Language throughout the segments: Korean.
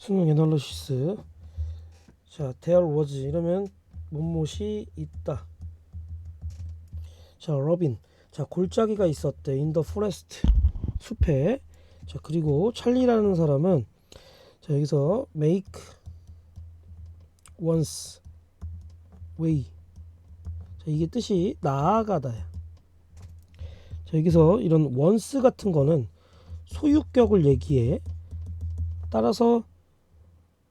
수능 애널리시스. 자 there was 이러면 못못이 있다. 자 러빈 자 골짜기가 있었대. In the forest. 숲에. 자 그리고 찰리라는 사람은 자 여기서 make once way. 자 이게 뜻이 나아가다야 자 여기서 이런 once 같은 거는 소유격을 얘기해. 따라서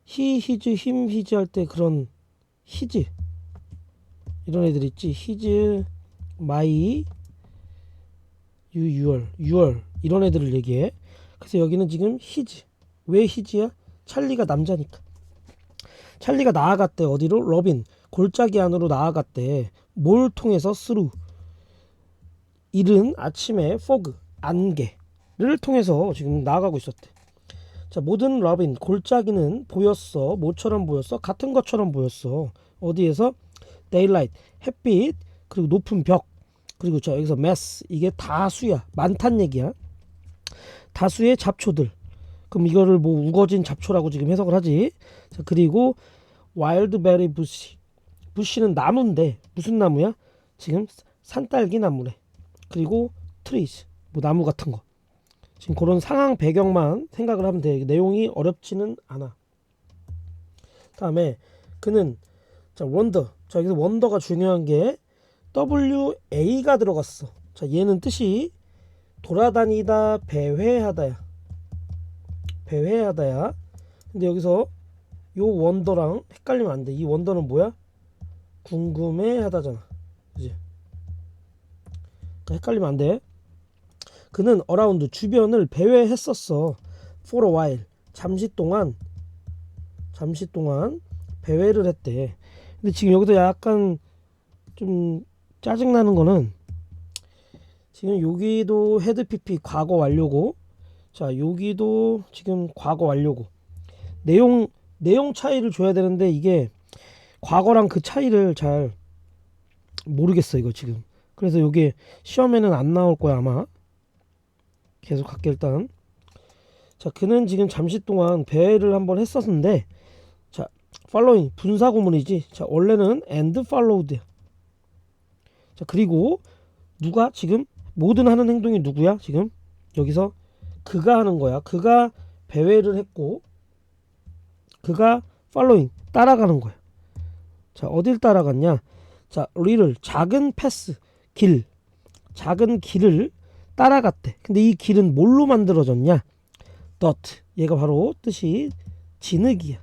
he, his, him, his 할때 그런 his. 이런 애들 있지? His, my, you, your, your. 이런 애들을 얘기해. 그래서 여기는 지금 his. 왜 his야? 찰리가 남자니까. 찰리가 나아갔대. 어디로? 러빈. 골짜기 안으로 나아갔대. 뭘 통해서? through 이른 아침에 fog 안개를 통해서 지금 나아가고 있었대 자, 모든 러빈 골짜기는 보였어. 뭐처럼 보였어? 같은 것처럼 보였어. 어디에서? 데일라이트, 햇빛, 그리고 높은 벽. 그리고 저 여기서 메스. 이게 다수야. 많단 얘기야. 다수의 잡초들. 그럼 이거를 뭐 우거진 잡초라고 지금 해석을 하지. 자, 그리고 와일드베리 부시. 부시는 나무인데 무슨 나무야? 지금 산딸기 나무래. 그리고 트리즈. 뭐 나무 같은 거. 지금 그런 상황 배경만 생각을 하면 돼. 내용이 어렵지는 않아. 다음에 그는 자 원더. 자 여기서 원더가 중요한 게 WA가 들어갔어. 자 얘는 뜻이 돌아다니다 배회하다야. 배회하다야. 근데 여기서 요 원더랑 헷갈리면 안 돼. 이 원더는 뭐야? 궁금해하다잖아. 그지? 그러니까 헷갈리면 안 돼. 그는 어라운드 주변을 배회했었어. for a while. 잠시 동안 잠시 동안 배회를 했대. 근데 지금 여기서 약간 좀 짜증 나는 거는 지금 여기도 헤드 PP 과거 완료고 자, 여기도 지금 과거 완료고. 내용 내용 차이를 줘야 되는데 이게 과거랑 그 차이를 잘 모르겠어 이거 지금. 그래서 여기 시험에는 안 나올 거야 아마. 계속 할게 일단. 자 그는 지금 잠시 동안 배회를 한번 했었는데 자 following 분사 구문이지. 자 원래는 and followed. 자 그리고 누가 지금 모든 하는 행동이 누구야 지금? 여기서 그가 하는 거야. 그가 배회를 했고 그가 following 따라가는 거야. 자 어딜 따라갔냐? 자 리를 작은 패스 길. 작은 길을 따라갔대. 근데 이 길은 뭘로 만들어졌냐? dot. 얘가 바로 뜻이 진흙이야.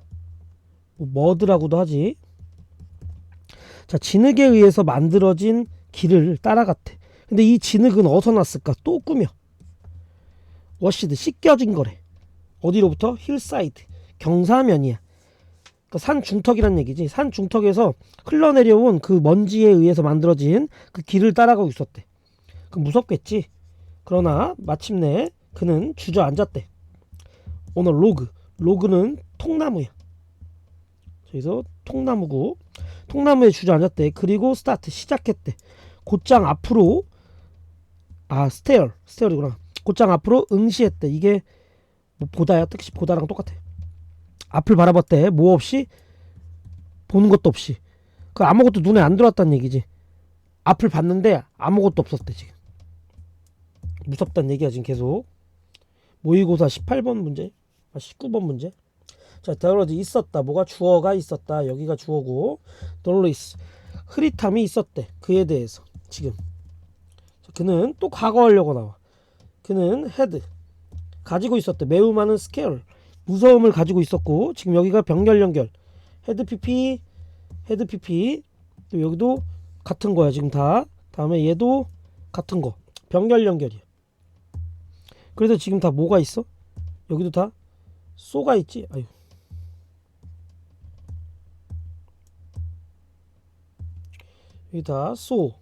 뭐 머드라고도 하지. 자, 진흙에 의해서 만들어진 길을 따라갔대. 근데 이 진흙은 어디서 났을까? 또 꾸며. 워시드 씻겨진 거래. 어디로부터? 힐사이드. 경사면이야. 그러니까 산 중턱이란 얘기지. 산 중턱에서 흘러내려온 그 먼지에 의해서 만들어진 그 길을 따라가고 있었대. 그 무섭겠지. 그러나 마침내 그는 주저앉았대. 오늘 로그. 로그는 통나무야. 그래서 통나무고 통나무에 주저앉았대. 그리고 스타트 시작했대. 곧장 앞으로 아 스테어 스테어이구나. 곧장 앞으로 응시했대. 이게 뭐 보다야 뜻이 보다랑 똑같아. 앞을 바라봤대. 뭐 없이 보는 것도 없이. 그 아무것도 눈에 안 들어왔다는 얘기지. 앞을 봤는데 아무것도 없었대 지금. 무섭다는 얘기야 지금 계속. 모의고사 18번 문제? 아 19번 문제? 자 더러지 있었다. 뭐가 주어가 있었다. 여기가 주어고. 돌리스 흐릿함이 있었대. 그에 대해서 지금. 자, 그는 또 과거하려고 나와. 그는 헤드 가지고 있었대. 매우 많은 스케일 무서움을 가지고 있었고 지금 여기가 병렬 연결. 헤드 PP 헤드 PP 또 여기도 같은 거야 지금 다. 다음에 얘도 같은 거. 병렬 연결이야 그래서 지금 다 뭐가 있어? 여기도 다 쏘가 있지. 아유. 여기 다 쏘,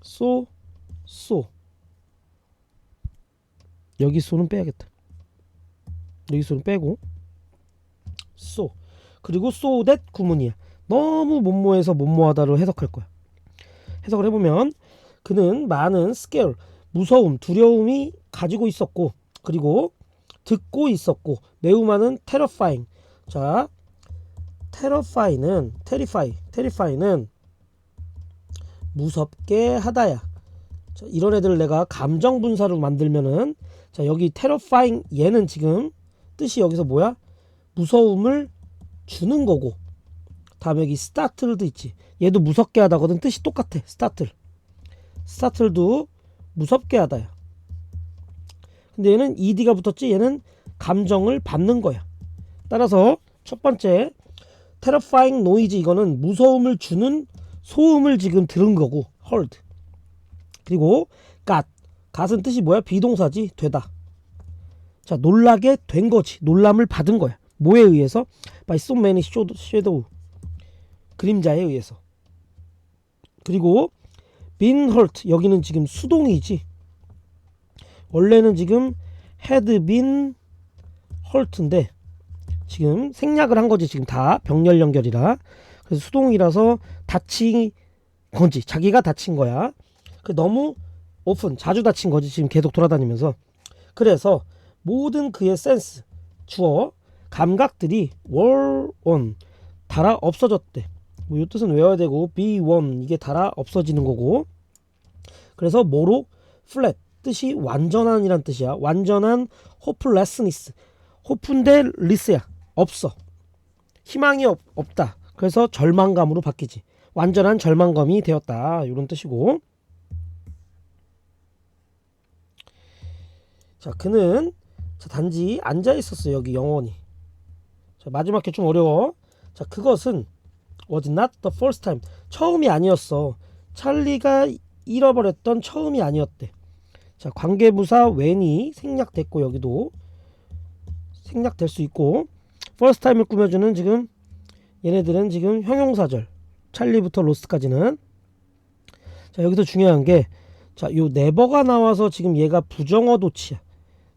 쏘, 쏘. 여기 쏘는 빼야겠다. 여기 쏘는 빼고 쏘. 그리고 쏘댓 구문이야. 너무 못모해서 못모하다로 해석할 거야. 해석을 해보면 그는 많은 스케일, 무서움, 두려움이 가지고 있었고 그리고 듣고 있었고 매우 많은 terrifying. 자, terrify는 terrify, terrify는 무섭게 하다야. 자, 이런 애들 내가 감정 분사로 만들면은 자, 여기 terrifying 얘는 지금 뜻이 여기서 뭐야? 무서움을 주는 거고. 다음에 여기 startle도 있지. 얘도 무섭게 하다거든. 뜻이 똑같아. startle. startle도 무섭게 하다 야. 근데 얘는 ed가 붙었지. 얘는 감정을 받는 거야. 따라서 첫 번째 terrifying noise 이거는 무서움을 주는 소음을 지금 들은 거고 heard. 그리고 got. got은 뜻이 뭐야? 비동사지. 되다. 자, 놀라게 된 거지. 놀람을 받은 거야. 뭐에 의해서? By so many shadow. 그림자에 의해서. 그리고 hurt. 여기는 지금 수동이지. 원래는 지금 had been hurt인데 지금 생략을 한 거지. 지금 다 병렬 연결이라. 그래서 수동이라서 다친 건지 자기가 다친 거야. 그 너무 오픈 자주 다친 거지. 지금 계속 돌아다니면서. 그래서 모든 그의 센스 주어 감각들이 on 달아 없어졌대. 뭐이 뜻은 외워야 되고 be one 이게 달아 없어지는 거고. 그래서 뭐로 flat 뜻이 완전한이란 뜻이야. 완전한 hopelessness. 호프인데 리스야. 없어. 희망이 없, 없다. 그래서 절망감으로 바뀌지. 완전한 절망감이 되었다. 이런 뜻이고. 자, 그는 자, 단지 앉아 있었어. 여기 영원히. 자, 마지막 게 좀 어려워. 자, 그것은 was not the first time. 처음이 아니었어. 찰리가 잃어버렸던 처음이 아니었대. 자, 관계부사 when이 생략됐고 여기도 생략될 수 있고 first time을 꾸며주는 지금 얘네들은 지금 형용사절 찰리부터 로스까지는 자 여기서 중요한 게 자 요 네버가 나와서 지금 얘가 부정어 도치야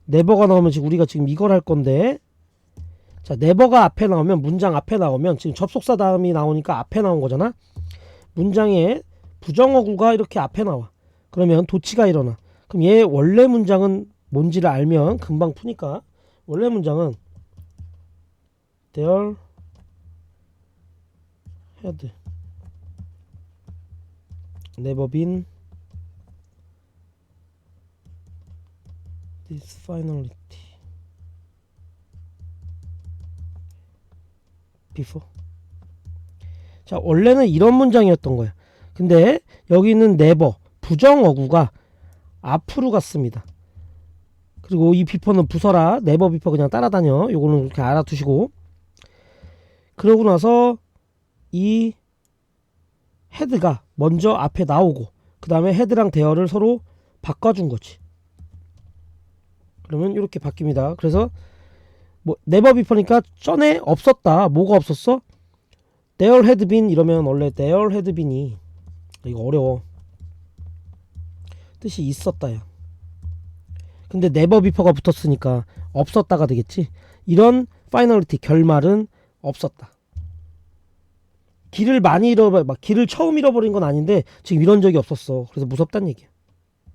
네버가 나오면 지금 우리가 지금 이걸 할 건데 자 네버가 앞에 나오면 문장 앞에 나오면 지금 접속사 다음이 나오니까 앞에 나온 거잖아? 문장에 부정어구가 이렇게 앞에 나와. 그러면 도치가 일어나. 그럼 얘 원래 문장은 뭔지를 알면 금방 푸니까 원래 문장은 there had never been this finality before. 자 원래는 이런 문장이었던 거야 근데 여기 있는 never 부정어구가 앞으로 갔습니다. 그리고 이 비퍼는 부서라 네버 비퍼 그냥 따라다녀. 요거는 이렇게 알아두시고. 그러고 나서 이 헤드가 먼저 앞에 나오고 그 다음에 헤드랑 대어를 서로 바꿔준 거지. 그러면 이렇게 바뀝니다. 그래서 뭐 네버 비퍼니까 전에 없었다 뭐가 없었어 had been 이러면 원래 had been이 이거 어려워 뜻이 있었다야 근데 네버 비퍼가 붙었으니까 없었다가 되겠지. 이런 파이널리티 결말은 없었다. 길을 많이 잃어버 막 길을 처음 잃어버린 건 아닌데 지금 이런 적이 없었어. 그래서 무섭단 얘기야.